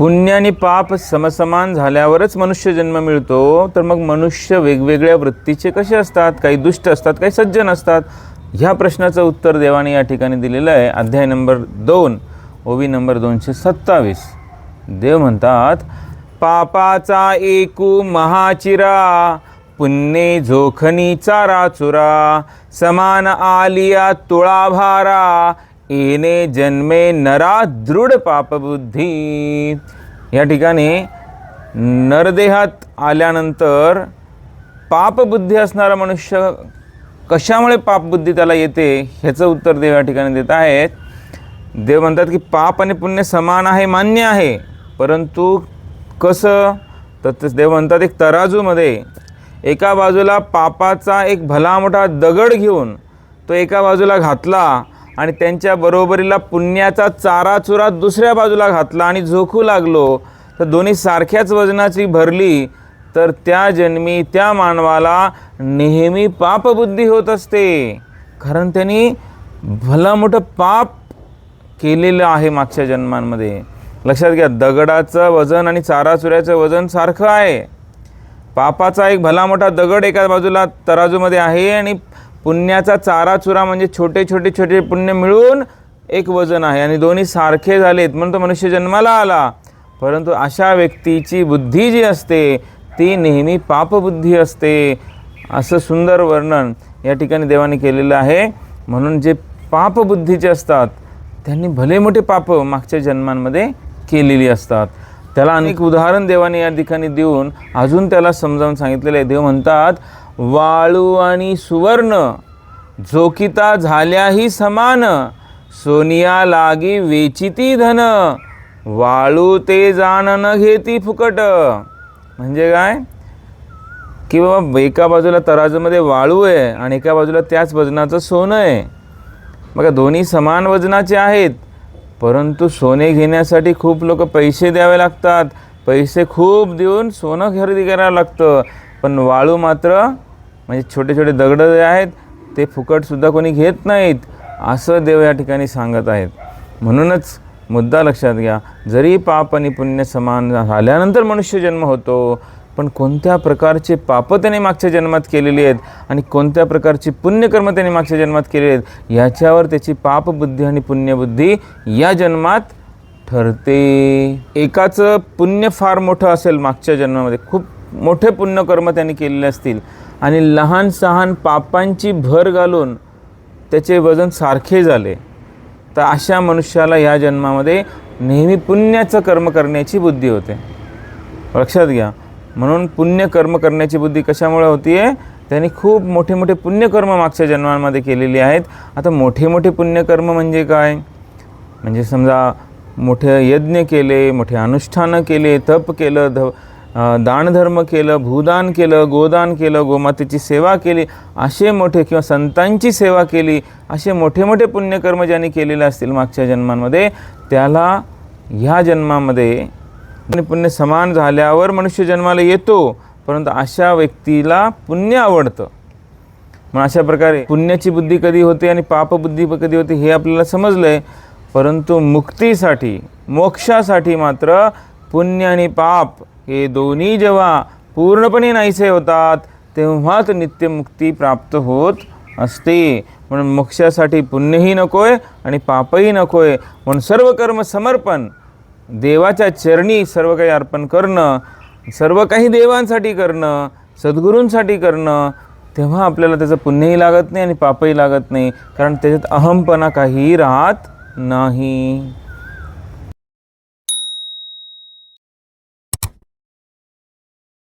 पुण्य आणि पाप समसमान झाल्यावरच मनुष्य जन्म मिळतो तर मग मनुष्य वेगवेगळ्या वृत्तीचे कसे असतात? काही दुष्ट असतात काही सज्जन असतात? ह्या प्रश्नाचं उत्तर देवाने या ठिकाणी दिलेलं आहे. अध्याय नंबर दोन ओवी नंबर दोनशे सत्तावीस. देव म्हणतात पापाचा एकू महाचिरा पुण्ये जोखनी चारा चुरा समान आलिया तुळाभारा येणे जन्मे नरा दृढ पापबुद्धी. या ठिकाणी नरदेहात आल्यानंतर पापबुद्धी असणारा मनुष्य कशामुळे पापबुद्धी त्याला येते ह्याचं उत्तर देव या ठिकाणी देत आहेत. देव म्हणतात की पाप आणि पुण्य समान आहे मान्य आहे. परंतु कसं? तर ते देव म्हणतात एक तराजूमध्ये एका बाजूला पापाचा एक भला मोठा दगड घेऊन तो एका बाजूला घातला आणि त्यांच्या बरोबरीला पुण्याचा चाराचुरा दुसऱ्या बाजूला घातला आणि झोकू लागलो. तर दोन्ही सारख्याच वजनाची भरली. तर त्या जन्मी त्या मानवाला नेहमी पापबुद्धी होत असते. कारण त्यांनी भलं मोठं पाप केलेलं आहे मागच्या जन्मांमध्ये. लक्षात घ्या दगडाचं वजन आणि चाराचुऱ्याचं वजन सारखं आहे. पापाचा एक भला मोठा दगड एका बाजूला तराजूमध्ये आहे आणि पुण्याचा चाराचुरा म्हणजे छोटे छोटे छोटे पुण्य मिळून एक वजन आहे. आणि दोन्ही सारखे झालेत. म्हणून तो मनुष्य जन्माला आला. परंतु अशा व्यक्तीची बुद्धी जी असते ती नेहमी पापबुद्धी असते. असं सुंदर वर्णन या ठिकाणी देवाने केलेलं आहे. म्हणून जे पापबुद्धीचे असतात त्यांनी भले मोठे पाप मागच्या जन्मांमध्ये केलेली असतात. त्याला अनेक उदाहरण देवाने या ठिकाणी देऊन अजून त्याला समजावून सांगितलेलं आहे. देव म्हणतात वाळू आणि सुवर्ण जोकिता झाल्याही समान सोनिया लागी वेचिती धन वाळू ते जाण न घेती फुकट. म्हणजे काय? की बाबा एका बाजूला तराजूमध्ये वाळू आहे आणि एका बाजूला त्याच वजनाचं सोनं आहे. बघा दोन्ही समान वजनाचे आहेत परंतु सोने घेण्यासाठी खूप लोक पैसे द्यावे लागतात. पैसे खूप देऊन सोनं खरेदी करावं लागतं. पण वाळू मात्र म्हणजे छोटे छोटे दगड जे आहेत ते फुकटसुद्धा कोणी घेत नाहीत असं देव या ठिकाणी सांगत आहेत. म्हणूनच मुद्दा लक्षात घ्या जरी पाप आणि पुण्य समान झाल्यानंतर मनुष्य जन्म होतो पण कोणत्या प्रकारचे पापं त्याने मागच्या जन्मात केलेली आहेत आणि कोणत्या प्रकारची पुण्यकर्म त्याने मागच्या जन्मात केलेली आहेत याच्यावर त्याची पापबुद्धी आणि पुण्यबुद्धी या जन्मात ठरते. एकाचं पुण्य फार मोठं असेल मागच्या जन्मामध्ये खूप मोठे पुण्यकर्म त्यांनी केलेले असतील. आणि लहान सहान पापांची भर घालून त्याचे वजन सारखे झाले. तर अशा मनुष्याला या जन्मामध्ये नेहमी पुण्याचं कर्म करण्याची बुद्धी होते. लक्षात घ्या. म्हणून पुण्यकर्म करण्याची बुद्धी कशामुळे होती आहे त्यांनी खूप मोठे मोठे पुण्यकर्म मागच्या जन्मांमध्ये केलेली आहेत. आता मोठे मोठे पुण्यकर्म म्हणजे काय? म्हणजे समजा मोठे यज्ञ केले मोठे अनुष्ठानं केले तप केलं ध दानधर्म केलं भूदान केलं गोदान केलं गोमातेची सेवा केली असे मोठे किंवा संतांची सेवा केली असे मोठे मोठे पुण्यकर्म ज्यांनी केलेले असतील मागच्या जन्मांमध्ये त्याला ह्या जन्मामध्ये पुण्य समान झाल्यावर मनुष्य जन्माला येतो परंतु अशा व्यक्तीला पुण्य आवडतं. मग अशा प्रकारे पुण्याची बुद्धी कधी होते आणि पापबुद्धी कधी होते हे आपल्याला समजलं आहे परंतु मुक्तीसाठी मोक्षासाठी मात्र पुण्य आणि पाप हे दोन्ही जेव्हा पूर्णपणे नाहीसे होतात तेव्हाच नित्यमुक्ती प्राप्त होत असते. म्हणून मोक्षासाठी पुण्यही नकोय आणि पापही नकोय. म्हणून सर्व कर्म समर्पण. देवाच्या चरणी सर्व काही अर्पण करणं सर्व काही देवांसाठी करणं सद्गुरूंसाठी करणं तेव्हा आपल्याला त्याचं पुण्यही लागत नाही आणि पापही लागत नाही. कारण त्याच्यात अहमपणा काहीही राहत नाही.